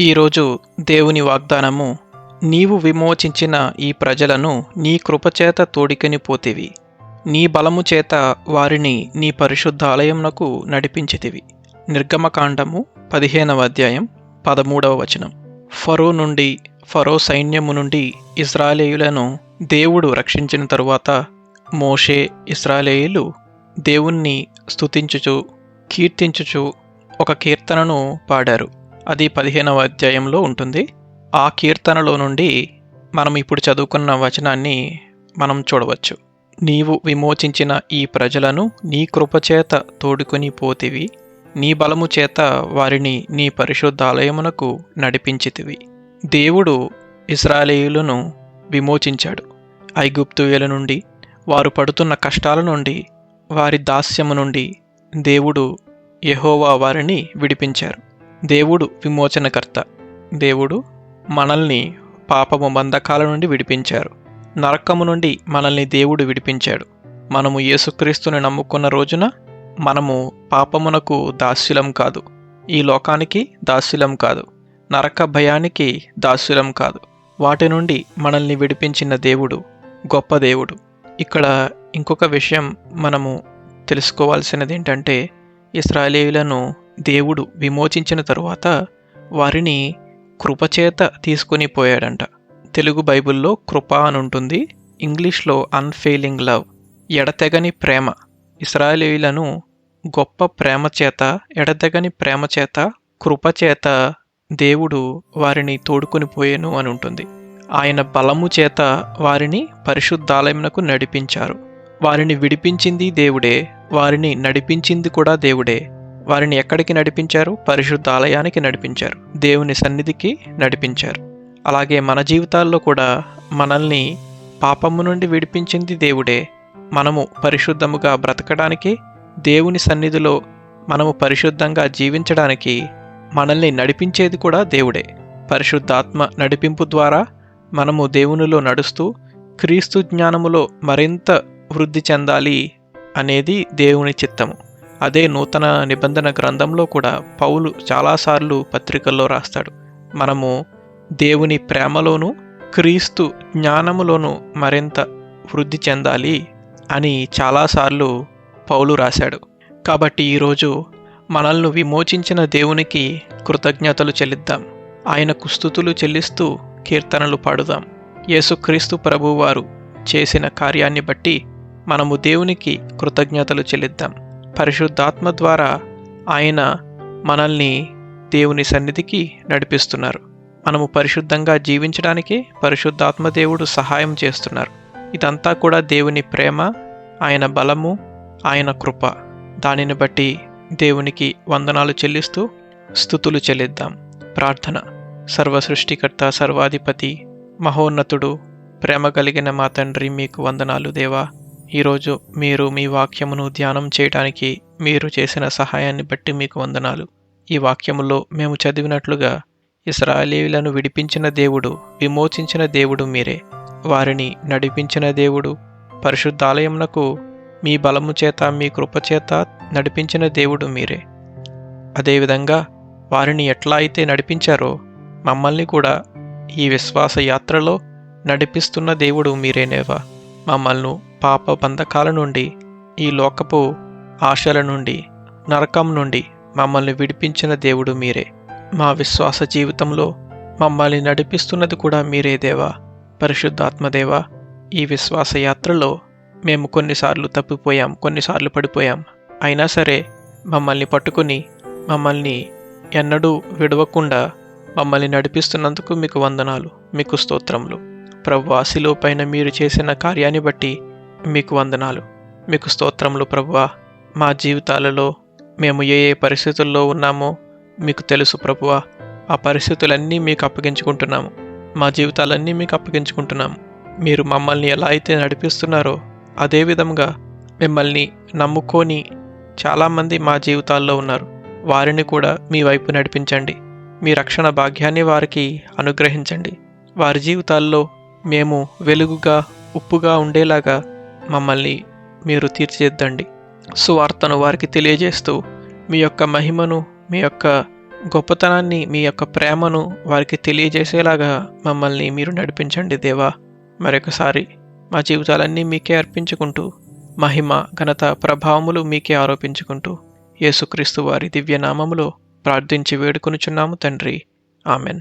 ఈరోజు దేవుని వాగ్దానము నీవు విమోచించిన ఈ ప్రజలను నీ కృపచేత తోడికని పోతివి. నీ బలము చేత వారిని నీ పరిశుద్ధ ఆలయమునకు నడిపించితివి. నిర్గమకాండము పదిహేనవ అధ్యాయం పదమూడవ వచనం. ఫరో నుండి ఫరో సైన్యము నుండి ఇస్రాయేలులను దేవుడు రక్షించిన తరువాత మోషే ఇస్రాయేలు దేవుణ్ణి స్తుతించుచు కీర్తించుచు ఒక కీర్తనను పాడారు. అది పదిహేనవ అధ్యాయంలో ఉంటుంది. ఆ కీర్తనలో నుండి మనం ఇప్పుడు చదువుకున్న వచనాన్ని మనం చూడవచ్చు. నీవు విమోచించిన ఈ ప్రజలను నీ కృపచేత తోడుకొని పోతివి. నీ బలము చేత వారిని నీ పరిశుద్ధాలయమునకు నడిపించితివి. దేవుడు ఇస్రాయేలును విమోచించాడు. ఐగుప్తుయుల నుండి వారు పడుతున్న కష్టాల నుండి వారి దాస్యము నుండి దేవుడు యహోవా వారిని విడిపించారు. దేవుడు విమోచనకర్త. దేవుడు మనల్ని పాపము బంధకాల నుండి విడిపించారు. నరకము నుండి మనల్ని దేవుడు విడిపించాడు. మనము యేసుక్రీస్తుని నమ్ముకున్న రోజున మనము పాపమునకు దాస్యులం కాదు. ఈ లోకానికి దాస్యులం కాదు. నరక భయానికి దాస్యులం కాదు. వాటి నుండి మనల్ని విడిపించిన దేవుడు గొప్ప దేవుడు. ఇక్కడ ఇంకొక విషయం మనము తెలుసుకోవాల్సినది ఏంటంటే ఇస్రాయేలీలను దేవుడు విమోచించిన తరువాత వారిని కృపచేత తీసుకొని పోయాడంట. తెలుగు బైబిల్లో కృప అని ఉంటుంది ఇంగ్లీష్లో అన్ఫెయిలింగ్ లవ్ ఎడతెగని ప్రేమ. ఇస్రాయేలీలను గొప్ప ప్రేమ చేత ఎడతెగని ప్రేమ చేత కృపచేత దేవుడు వారిని తోడుకొని పోయేను అని ఉంటుంది ఆయన బలము చేత వారిని పరిశుద్ధాలయమునకు నడిపించారు. వారిని విడిపించింది దేవుడే వారిని నడిపించింది కూడా దేవుడే. వారిని ఎక్కడికి నడిపించారు? పరిశుద్ధ ఆలయానికి నడిపించారు. దేవుని సన్నిధికి నడిపించారు. అలాగే మన జీవితాల్లో కూడా మనల్ని పాపము నుండి విడిపించింది దేవుడే. మనము పరిశుద్ధముగా బ్రతకడానికి దేవుని సన్నిధిలో మనము పరిశుద్ధంగా జీవించడానికి మనల్ని నడిపించేది కూడా దేవుడే. పరిశుద్ధాత్మ నడిపింపు ద్వారా మనము దేవునిలో నడుస్తూ క్రీస్తు జ్ఞానములో మరింత వృద్ధి చెందాలి అనేది దేవుని చిత్తము. అదే నూతన నిబంధన గ్రంథంలో కూడా పౌలు చాలాసార్లు పత్రికల్లో రాస్తాడు. మనము దేవుని ప్రేమలోను క్రీస్తు జ్ఞానములోను మరింత వృద్ధి చెందాలి అని చాలాసార్లు పౌలు రాశాడు. కాబట్టి ఈరోజు మనల్ని విమోచించిన దేవునికి కృతజ్ఞతలు చెల్లిద్దాం. ఆయనకు స్థుతులు చెల్లిస్తూ కీర్తనలు పాడుదాం. యేసుక్రీస్తు ప్రభువారు చేసిన కార్యాన్ని బట్టి మనము దేవునికి కృతజ్ఞతలు చెల్లిద్దాం. పరిశుద్ధాత్మ ద్వారా ఆయన మనల్ని దేవుని సన్నిధికి నడిపిస్తున్నారు. మనము పరిశుద్ధంగా జీవించడానికి పరిశుద్ధాత్మ దేవుడు సహాయం చేస్తున్నారు. ఇదంతా కూడా దేవుని ప్రేమ ఆయన బలము ఆయన కృప. దానిని బట్టి దేవునికి వందనాలు చెల్లిస్తూ స్థుతులు చెల్లిద్దాం. ప్రార్థన. సర్వ సృష్టికర్త సర్వాధిపతి మహోన్నతుడు ప్రేమ కలిగిన మా తండ్రి మీకు వందనాలు దేవా. ఈరోజు మీరు మీ వాక్యమును ధ్యానం చేయడానికి మీరు చేసిన సహాయాన్ని బట్టి మీకు వందనాలు. ఈ వాక్యములో మేము చదివినట్లుగా ఇస్రాయేలీలను విడిపించిన దేవుడు విమోచించిన దేవుడు మీరే. వారిని నడిపించిన దేవుడు పరిశుద్ధాలయమునకు మీ బలము చేత మీ కృపచేత నడిపించిన దేవుడు మీరే. అదేవిధంగా వారిని ఎట్లా అయితే నడిపించారో మమ్మల్ని కూడా ఈ విశ్వాస యాత్రలో నడిపిస్తున్న దేవుడు మీరేనేవా. మమ్మల్ని పాప బంధకాల నుండి ఈ లోకపు ఆశల నుండి నరకం నుండి మమ్మల్ని విడిపించిన దేవుడు మీరే. మా విశ్వాస జీవితంలో మమ్మల్ని నడిపిస్తున్నది కూడా మీరే దేవా. పరిశుద్ధాత్మదేవా ఈ విశ్వాస యాత్రలో మేము కొన్నిసార్లు తప్పిపోయాం కొన్నిసార్లు పడిపోయాం. అయినా సరే మమ్మల్ని పట్టుకుని మమ్మల్ని ఎన్నడూ విడవకుండా మమ్మల్ని నడిపిస్తున్నందుకు మీకు వందనాలు మీకు స్తోత్రములు. ప్రభు ఆశిలో పైన మీరు చేసిన కార్యాన్ని బట్టి మీకు వందనాలు. మీకు స్తోత్రములు ప్రభువా. మా జీవితాలలో మేము ఏ ఏ పరిస్థితుల్లో ఉన్నామో మీకు తెలుసు ప్రభువా. ఆ పరిస్థితులన్నీ మీకు అప్పగించుకుంటున్నాము. మా జీవితాలన్నీ మీకు అప్పగించుకుంటున్నాము. మీరు మమ్మల్ని ఎలా అయితే నడిపిస్తున్నారో అదే విధంగా మిమ్మల్ని నమ్ముకొని చాలామంది మా జీవితాల్లో ఉన్నారు. వారిని కూడా మీ వైపు నడిపించండి. మీ రక్షణ భాగ్యాన్ని వారికి అనుగ్రహించండి. వారి జీవితాల్లో మేము వెలుగుగా ఉప్పుగా ఉండేలాగా మమ్మల్ని మీరు తీర్చిదిద్దండి. సువార్తను వారికి తెలియజేస్తూ మీ యొక్క మహిమను మీ యొక్క గొప్పతనాన్ని మీ యొక్క ప్రేమను వారికి తెలియజేసేలాగా మమ్మల్ని మీరు నడిపించండి దేవా. మరొకసారి మా జీవితాలన్నీ మీకే అర్పించుకుంటూ మహిమ ఘనత ప్రభావములు మీకే ఆరోపించుకుంటూ యేసుక్రీస్తు వారి దివ్యనామములో ప్రార్థించి వేడుకొనుచున్నాము తండ్రి. ఆమెన్.